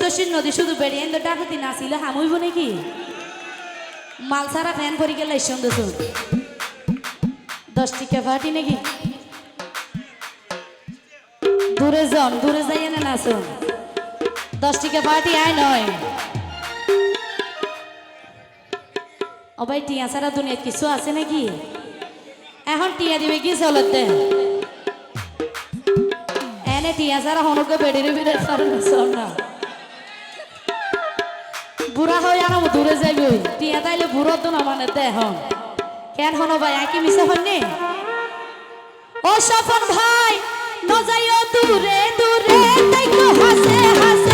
তসিস নদী শুধু এনে ডাকতি নাছিল হামুইব নাকি? মাল সারা ফ্যান করি গেলে সন্ধ্যে শুন দশ টিকা ফাটি নাকি? দূরে যান, দূরে যাই না নাচুন দশ টিকা পার্টি আয় নয়। ও ভাই, টিয়া ছাড়া দুনিয়াত কিছু আছে নাকি? এখন টিয়া দিবে কি চলতে এনে টিয়া ছাড়া হনুকে বেড়ির বিড়ে চল না। বুড়া হয়ে আনো দূরে যাবি টিয়া তাইলে বুড়ো তো না মানে এখন কেন হনো ভাই একই মিশে হননি ও সফল ভাই নজাইও দূরে দূরে দেখো হাসে হাসে